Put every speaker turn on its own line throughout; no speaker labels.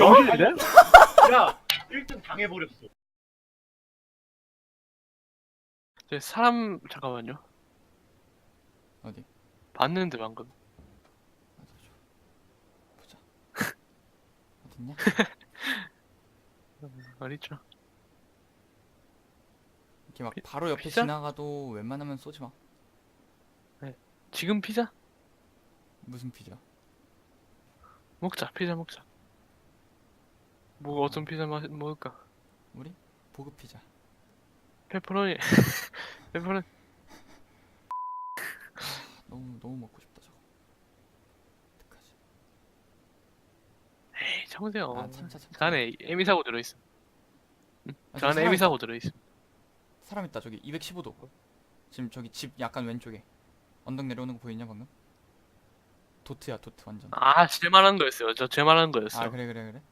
영신인데?
야 1등 당해버렸어
저 사람 잠깐만요.
어디?
봤는데 방금.
보자. 어딨냐?
어딨죠?
이렇게 막
피-
바로 옆에
피자?
지나가도 웬만하면 쏘지 마.
지금 피자?
무슨 피자?
먹자. 피자 먹자. 뭐 어떤 피자 마, 먹을까?
우리 보급 피자.
페퍼로니. 페퍼로니.
너무 너무 먹고 싶다 저거. 어떡하지?
에이 청세요.
아 참자 참자.
저 안에 에미 사고 들어있어.
아,
저
저기
안에
사람
에미. 사고 들어있어.
사람 있다 저기 215도. 지금 저기 집 약간 왼쪽에 언덕 내려오는 거 보이냐 방금? 도트야 도트 완전.
아, 제 말한 거였어요. 저 제 말한 거였어요.
아 그래 그래 그래.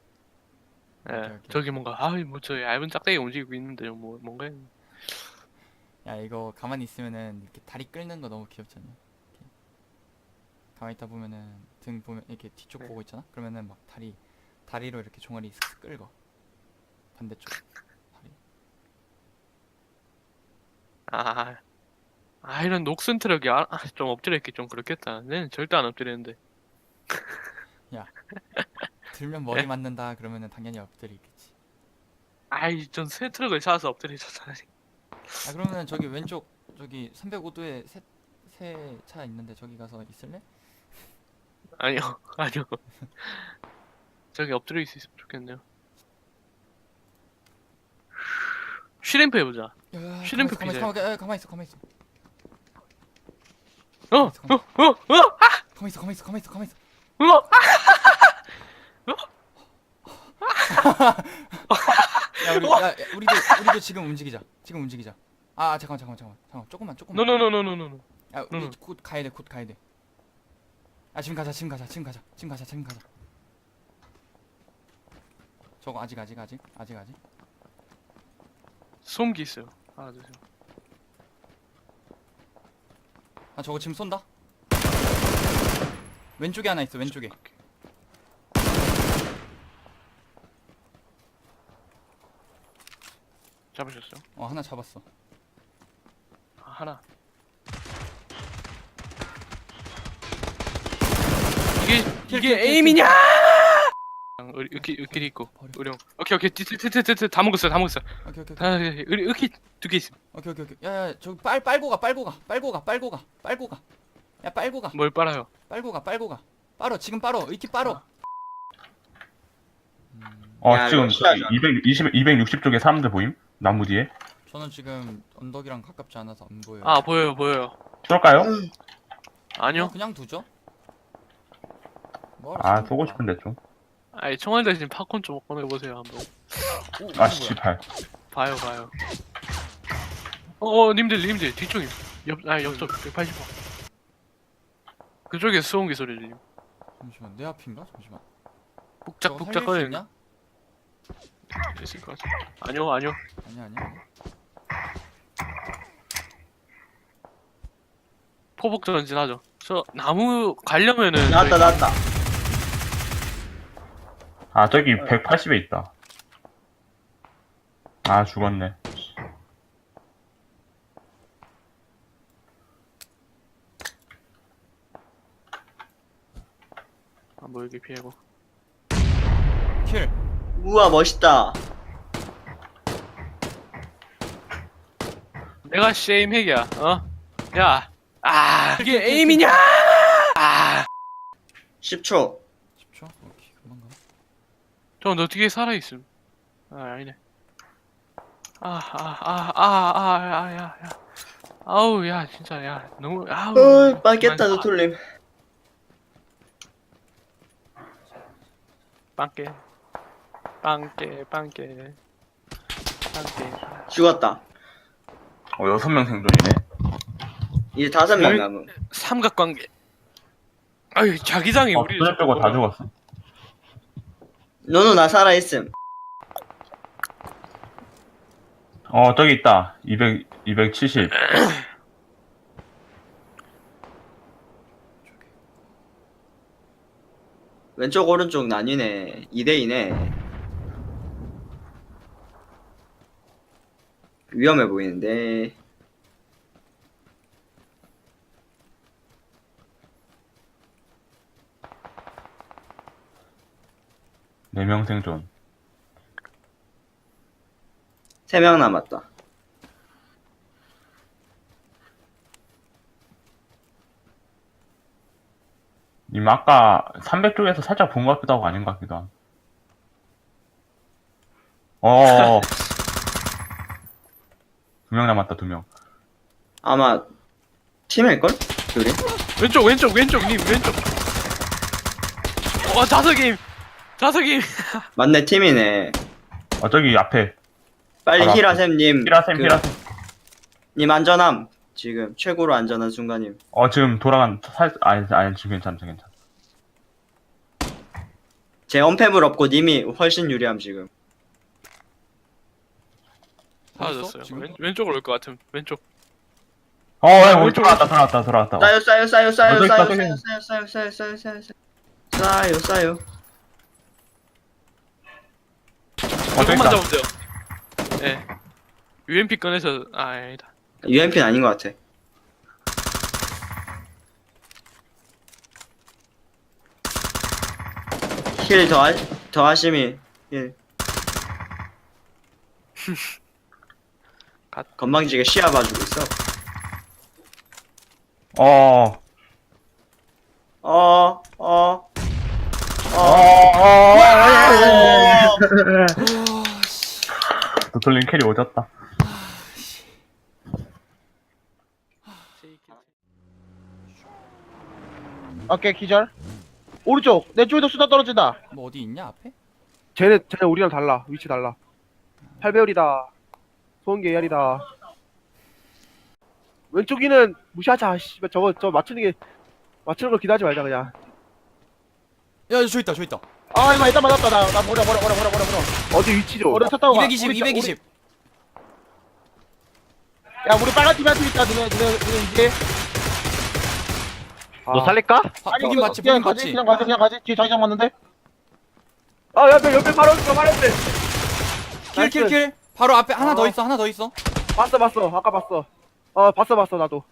예,
오케이, 오케이.
저기 뭔가 아이 뭐저 얇은 짝대기 움직이고 있는데 뭐 뭔가
야 이거 가만히 있으면은 이렇게 다리 끌는 거 너무 않냐? 이렇게. 가만히 있다 보면은 등 보면 이렇게 뒤쪽
네.
보고 있잖아. 그러면은 막 다리 다리로 이렇게 종아리 슥슥 끌고 반대쪽 다리.
아, 아 이런 녹슨 트럭이 아, 아, 좀 엎드려 있기 좀 그렇겠다. 얘는 절대 안 엎드리는데.
들면
네.
머리 맞는다 그러면은 당연히 엎드리겠지.
아이 전새 트럭을 사서 엎드리셨잖아요.
아 그러면은 저기 왼쪽 저기 305도에 새차 있는데 저기 가서 있을래?
아니요, 아니요. 저기 있을 수 있으면 좋겠네요. 슈림프 해보자.
야야
슈림프
가만히
피자.
있어 가만히, 가만히 있어 가만히 있어
어, 어, 어, 어,
가만히 있어 가만히 있어 가만히 있어 가만히 있어.
어.
야 우리 야, 야, 우리도 우리도 지금 움직이자. 지금 움직이자. 아 잠깐 잠깐 잠깐 잠깐 조금만 조금만.
노노노노노노노.
야 우리
응.
곧 가야 돼 곧 가야 돼. 아 지금 가자 지금 가자 지금 가자 지금 가자 지금 가자. 저거 아직 아직 아직 아직 아직.
소음기 있어요. 하나 주세요.
아 저거 지금 쏜다. 왼쪽에 하나 있어 왼쪽에.
잡으셨어요?
어 하나 잡았어.
아, 하나. 이게
킬,
이게 에임이냐? 우리 으키 으키 있고
버려.
우리 형. 오케이 오케이 티티티티티 다 먹었어요 다 먹었어요.
오케이 오케이 오케이
다 우리 으키 두개 있음.
오케이 오케이 오케이. 야야 저기 빨 빨고 가 빨고 가 빨고 가 빨고 가 빨고 가. 야 빨고 가
뭘 빨아요?
빨고 가 빨고 가. 빨어 지금 빨어 의키 빨어.
어,
야,
지금
이거 시야가.
220, 260쪽에 사람들 보임? 나무 뒤에?
저는 지금 언덕이랑 가깝지 않아서 안 보여요.
아 보여요 보여요.
쏠까요?
아니요.
어, 그냥 두죠. 뭘
아, 쏘고
봐.
싶은데 좀.
아니 총알 대신 팝콘 좀 꺼내보세요 한번.
오,
아? 씨발.
봐요 봐요. 어, 어 님들 님들 뒤쪽에 옆아 옆쪽 185. 그쪽에 수온기 소리 들림.
잠시만 내 앞인가? 잠시만.
북작
저거
북작
살릴 수
거리는
있냐?
있을 것 같아. 아니요 아니요.
아니야 아니야.
포복 전진하죠. 저 나무 가려면은
나왔다
저희-
나왔다
아, 저기 180에 있다. 아, 죽었네.
아, 뭐 여기 피해고.
킬.
우와 멋있다
내가 쉐임 핵이야. 어? 야. 아, 이게 에임이냐? 아.
10초
10초. 오케이 금방 가.
저 어떻게 살아 있음? 아, 아니네. 아, 아, 아, 아, 아, 아, 야, 야. 아우, 야, 진짜, 야, 너무, 아우.
어 빵깼다
그만-
노톨님
빵 깨. 빵깨, 빵깨. 빵깨.
죽었다
어, 6명 생존이네.
이제 다섯 명 남은
삼각관계. 아유, 자기장이
어,
우리.
쏘 빼고 다 죽었어.
너는 나 살아있음
어, 저기 있다. 200, 270.
왼쪽 오른쪽 나뉘네 2대2네 위험해 보이는데
네 명 생존.
3명 남았다
님 아까 300쪽에서 살짝 본 것 같기도 하고 아닌 것 같기도 하고. 어. 두 명 남았다, 두 명.
아마 팀일걸? 둘이?
왼쪽 왼쪽 왼쪽 님 왼쪽 와 자석임 자석임
맞네 팀이네
어, 저기 앞에.
빨리
바로
히라셈님
히라셈,
그,
히라셈.
님 안전함 지금 최고로 안전한 순간임
어, 지금 돌아간, 살, 아니, 아니, 지금 괜찮아, 괜찮아.
제 언패물 없고 님이 훨씬 유리함 지금
사라졌어요
지금?
왼, 왼쪽으로 올 것 같음 왼쪽
어, 야, 우리
왼쪽,
돌아왔다, 돌아왔다, 돌아왔다. 어.
싸요 싸요 싸요 싸요
어, 저기 있다,
싸요
저기.
싸요 싸요 싸요 싸요 싸요 싸요 싸요 싸요
어,
조금만
있다.
잡으면 돼요 예 UMP 꺼내서 아 아니다
UMP는 아닌 것 같아 힐 더, 하, 더 하심이 힐
갓.
건방지게 시야 봐주고 있어.
어,
어, 어,
어,
어.
어, 도톨린 캐리 오졌다.
오케이 기절. 오른쪽. 내 쪽에도 수다 떨어진다.
뭐 어디 있냐 앞에?
쟤네 쟤네 우리랑 달라. 위치 달라. 8배율이다 소음기 AR이다. 왼쪽이는 무시하자 씨발. 저거 저 맞추는 게 맞추는 걸 기다리지 말자 그냥.
야 저기 있다 저기 있다.
아 이거 일단 맞았다. 나나 버려 버려 버려 버려 버려 버려. 어디 위치죠? 타고 가
220
우리 차-
220
우리- 야 우리 빨간 팀한팀 있다 너네 너네 너네 이제.
너 살릴까?
바, 보긴 맞지
그냥
보긴
가지
맞지.
그냥 가지 그냥 가지. 뒤에 자기장 맞는데?
아 옆에 옆에 바로 있어 바로 옆에
킬 킬 킬 바로 앞에 하나 더
어.
있어 하나 더 있어.
봤어 봤어. 아까 봤어. 어 봤어 봤어 나도.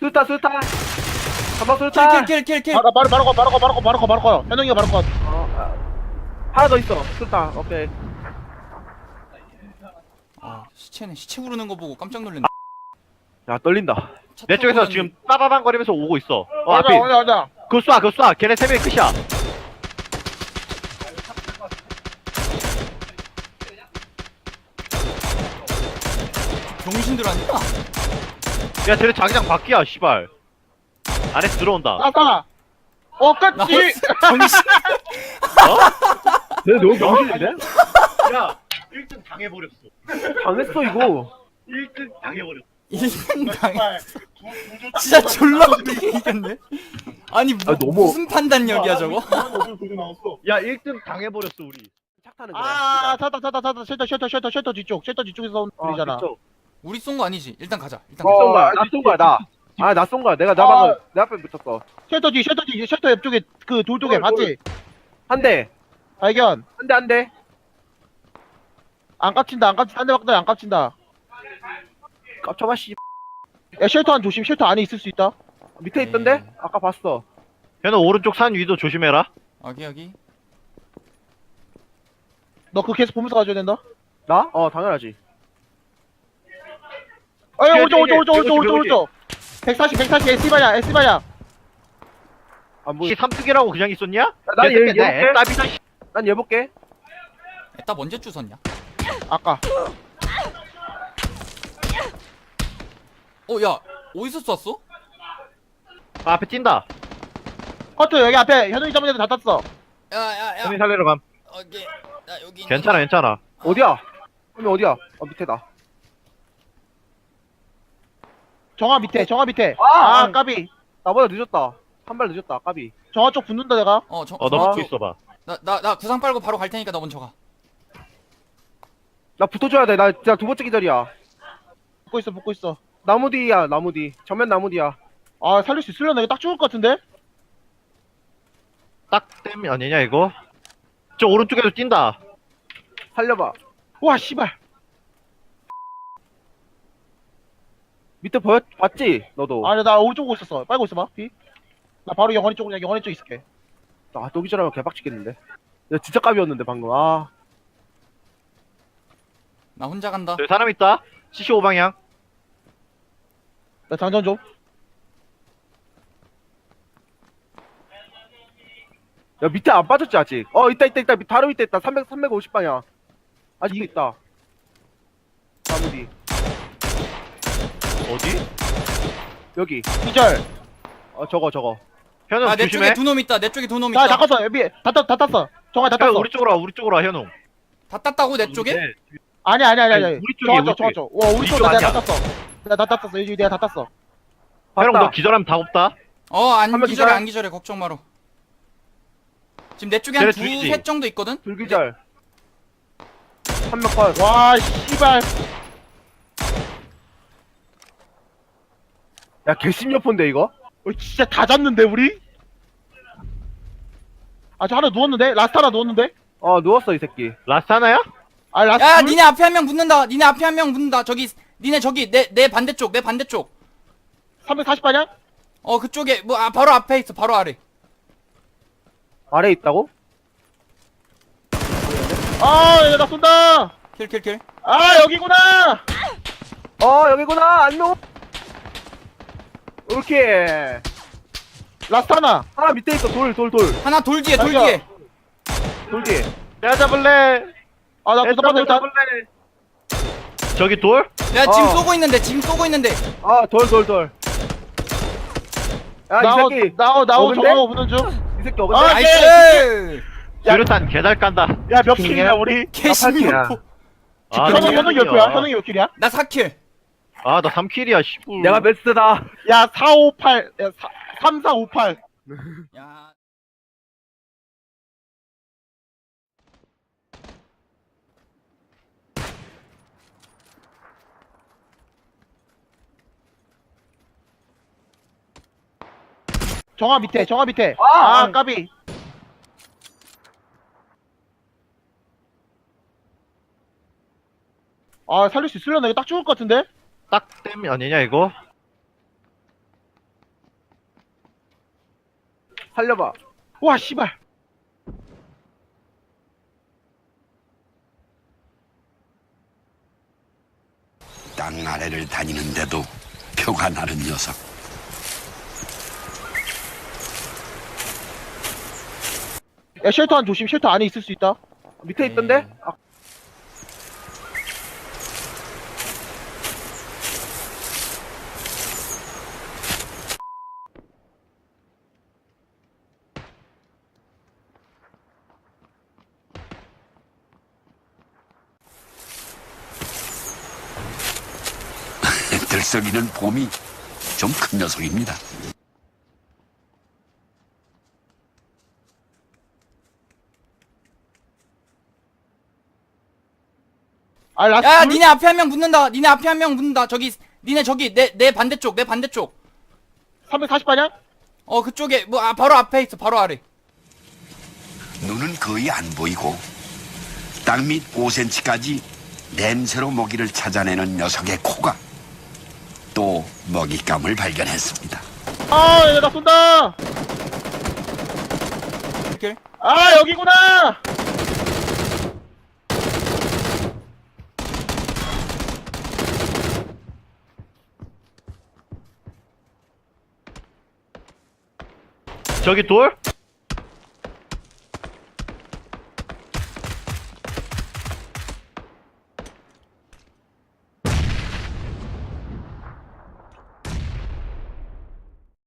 수타 수타 한번 수타
킬킬킬킬킬.
바로 바로 바로 거 바로 거 바로 거 바로 거 바로. 거 현웅이가 바로 거 어, 아. 하나 더 있어. 수타 오케이.
아 시체네. 시체 부르는 거 보고 깜짝 놀랐네.
야 떨린다.
차
내
타고
쪽에서
가는-
지금 빠바방 거리면서 오고 있어. 어
맞아
앞에
맞아 맞아.
그거 쏴 그거 쏴. 걔네 세 명이 끝이야
병신들 아니야?
야 쟤네 자기장 바뀌야 씨발. 안에서 들어온다.
아까 어 끝이
정신
쟤네 너무 명신인데? 야 1등 당해버렸어.
당했어 이거.
1등 당해버렸어.
1등 당 진짜 졸라 웃기게 이겼네. 아니 뭐,
아, 너무-
무슨 판단력이야 저거?
야 1등 당해버렸어 우리.
착 타는 거야. 아 찾다 찾다 찾다. 쉘터 쉘터 쉘터 쉘터 뒤쪽. 쉘터 뒤쪽에서 온 소리잖아
우리 쏜 거 아니지? 일단 가자. 일단
어,
가자.
쏜 거야 나쏜 거야 나 아 나 쏜 거야. 내가 나
어.
방금 내 앞에 붙었어. 쉘터 뒤 쉘터 뒤 쉘터 옆쪽에 그 돌 쪽에 봤지? 한 대. 발견. 한 대 한 대. 안 깝친다 안 깝친다. 한대 박다 안 깝친다. 깝쳐봐 씨 야 쉘터 안 조심. 쉘터 안에 있을 수 있다. 밑에 있던데?
네.
아까 봤어.
걔는 오른쪽 산 위도 조심해라.
여기 여기.
너 그거 계속 보면서 가져야 된다? 나? 어 당연하지 어이
뒤에,
오른쪽 오른쪽 오른쪽
뒤에,
오른쪽 140 140 S 방향 S 방향 안보
혹시 삼뚝이라고 그냥 있었냐?
난 얘-
얘내 따비다 씨.
난 얘 볼게.
에따 언제 주웠냐?
아까.
어 야 어디서 쐈어?
아, 앞에 뛴다.
커트 여기 앞에. 현웅이 잡은 애들 다 땄어.
야 야 야.
형이 살리러 감.
오케이 나 여기 있는
괜찮아 괜찮아.
어디야? 그럼 어디야? 어 밑에다 정화 밑에 정화 밑에. 아,
아,
까비. 나보다 늦었다. 한 발 늦었다 까비. 정화 쪽 붙는다 내가.
어 저
어 너 붙고 있어봐.
나나 나 구상 빨고 바로 갈 테니까 너 먼저 가.
나 붙어줘야 돼나 진짜 두 번째 기절이야. 붙고 있어 붙고 있어. 나무 뒤야 나무 뒤 정면 나무 뒤야. 아 살릴 수 있으려나? 이거 딱 죽을 것 같은데?
딱땜 아니냐 이거? 저 오른쪽에도 뛴다.
살려봐. 와 씨발 밑에 보였 봤지? 너도. 아니 나 오른쪽 보고 있었어. 빨고 있어봐. 뒤. 나 바로 영원히 쪽 그냥 영원히 쪽 있을게. 아 또기절하면 개빡치겠는데. 야 진짜 까비였는데 방금. 아.
나 혼자 간다.
저기 사람 있다. 75 방향.
나 장전 좀. 야 밑에 안 빠졌지 아직? 어 있다 있다 있다. 밑- 바로 밑에 있다. 300 350 방향. 아직 있다. 나무 뒤
어디?
여기 기절 어 저거 저거
현웅
아 내
조심해.
쪽에 두 놈 있다 내 쪽에
두놈자
있다
닦았어 여기 다, 땄- 다 땄어 정말
다현
땄어
우리 쪽으로 와. 우리 쪽으로 와 현웅.
다 땄다고 내 쪽에?
네.
아니 아니 아니 아니
아니, 우리 쪽이,
정확죠
우리 쪽이.
정확죠 와 우리
쪽
내가 다
아니야.
땄어 내가 다 땄어 여기 내가 다 땄어
현웅. 너 기절하면 다 없다.
어 안
한명
기절해
기절.
안 기절해 걱정 마라 지금 내 쪽에 한
쟤네 둘이지?
두셋 정도 있거든?
불기절 한명컷와 씨발 야 개심여폰데 이거? 어, 진짜 다 잡는데 우리? 아저 하나 누웠는데? 라스트 하나 누웠는데? 어 누웠어 이 새끼
라스트 하나야?
아 라스트
야
둘?
니네 앞에 한 명 붙는다 니네 앞에 한 명 붙는다 저기 니네 저기 내 내 반대쪽 내 반대쪽
340방향?
어 그쪽에 뭐 아, 바로 앞에 있어 바로 아래
아래에 있다고? 아얘나 쏜다
킬킬킬
아 여기구나 어 여기구나 안녕 이렇게 라스트 하나 하나 밑에 있어 돌 돌돌돌
하나 돌 뒤에 돌. 뒤에
뒤에
내가 잡을래.
아나
내가
무섭다 일단
잡을래. 저기 돌?
내가 지금
어.
쏘고 있는데 지금 쏘고 있는데
아 돌 돌 돌 야 이
나오
새끼
나오 나오? 정하고 붙는 중.
이 새끼
아,
어근데?
나이스
유류탄 개잘 깐다.
야 몇 킬이야 우리?
개신이야
아,
현웅
나
현웅이 몇.
킬이야?
현웅이 몇 킬이야?
나 4킬
아, 나 3킬이야, 씨부.
내가 베스트다 야 458, 야3458
야
정화 밑에 정화 밑에.
아,
아 까비. 아 살릴 수 있으려나 이거 딱 죽을 것 같은데?
딱땜 아니냐, 이거?
살려봐 와 씨발
땅 아래를 다니는데도 표가 나는 녀석.
야 쉘터 안 조심. 쉘터 안에 있을 수 있다.
밑에 있던데?
네.
아,
들썩이는 봄이 좀 큰 녀석입니다.
아.
야
둘?
니네 앞에 한 명 붙는다 니네 앞에 한 명 붙는다 저기 니네 저기 내 내 반대쪽 내 반대쪽
340방향?
어 그쪽에 뭐 아, 바로 앞에 있어 바로 아래
눈은 거의 안 보이고 땅 밑 5cm까지 냄새로 먹이를 찾아내는 녀석의 코가 또 먹잇감을 발견했습니다.
아나 쏜다.
킬킬
아 여기구나.
저기 돌?